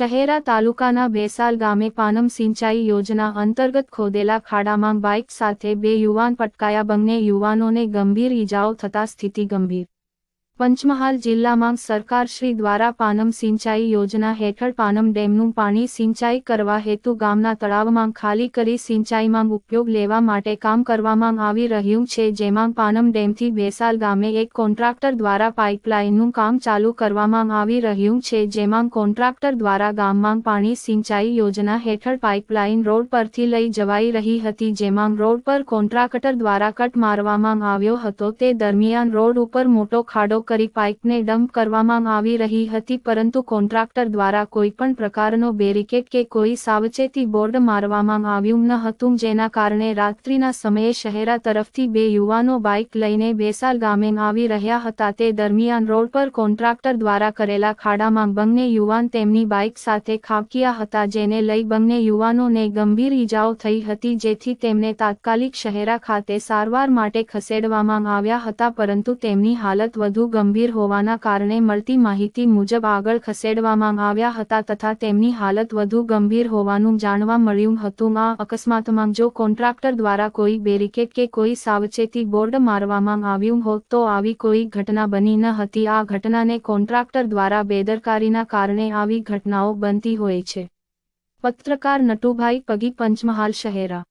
શહેરા તાલુકાના બેસાલ ગામે પાનમ સિંચાઈ યોજના અંતર્ગત ખોદેલા ખાડામાં બાઇક સાથે બે યુવાન પટકાયા. બંને યુવાનોને ગંભીર ઈજાઓ થતા સ્થિતિ ગંભીર. પંચમહાલ જિલ્લામાં સરકારશ્રી દ્વારા પાનમ સિંચાઈ યોજના હેઠળ પાનમ ડેમનું પાણી સિંચાઈ કરવા હેતુ ગામના તળાવમાં ખાલી કરી સિંચાઈમાં ઉપયોગ લેવા માટે કામ કરવામાં આવી રહ્યું છે, જેમાં પાનમ ડેમથી બેસાલ ગામે એક કોન્ટ્રાક્ટર દ્વારા પાઇપલાઇનનું કામ ચાલુ કરવામાં આવી રહ્યું છે, જેમાં કોન્ટ્રાક્ટર દ્વારા ગામમાં પાણી સિંચાઈ યોજના હેઠળ પાઇપલાઇન રોડ પરથી લઈ જવાઈ રહી હતી, જેમાં રોડ પર કોન્ટ્રાક્ટર દ્વારા કટ મારવામાં આવ્યો હતો, તે દરમિયાન રોડ ઉપર મોટો ખાડો કરી પાઇપને ડમ્પ કરવામાં આવી રહી હતી, પરંતુ કોન્ટ્રાક્ટર દ્વારા કોઈપણ પ્રકારનો બેરિકેડ કે કોઈ સાવચેતી બોર્ડ મારવામાં આવ્યું ન હતું, જેના કારણે રાત્રિના સમયે શહેરા તરફથી બે યુવાનો બાઇક લઈને બેસાલ ગામે આવી રહ્યા હતા. તે દરમિયાન રોડ પર કોન્ટ્રાક્ટર દ્વારા કરેલા ખાડામાં બંને યુવાન તેમની બાઇક સાથે ખાબક્યા હતા, જેને લઈ બંને યુવાનોને ગંભીર ઈજાઓ થઈ હતી, જેથી તેમને તાત્કાલિક શહેરા ખાતે સારવાર માટે ખસેડવામાં આવ્યા હતા, પરંતુ તેમની હાલત વધુ ગંભીર હોવાના કારણે મળતી માહિતી મુજબ આગળ ખસેડવામાં આવ્યા હતા તથા તેમની હાલત વધુ ગંભીર હોવાનું જાણવા મળ્યું હતું. આ અકસ્માતમાં જો કોન્ટ્રાક્ટર દ્વારા કોઈ બેરિકેડ કે કોઈ સાવચેતી બોર્ડ મારવામાં આવ્યું હોત તો આવી કોઈ ઘટના બની ન હતી. આ ઘટનાને કોન્ટ્રાક્ટર દ્વારા બેદરકારીના કારણે આવી ઘટનાઓ બનતી હોય છે. પત્રકાર નટુભાઈ પગી, પંચમહાલ, શહેરા.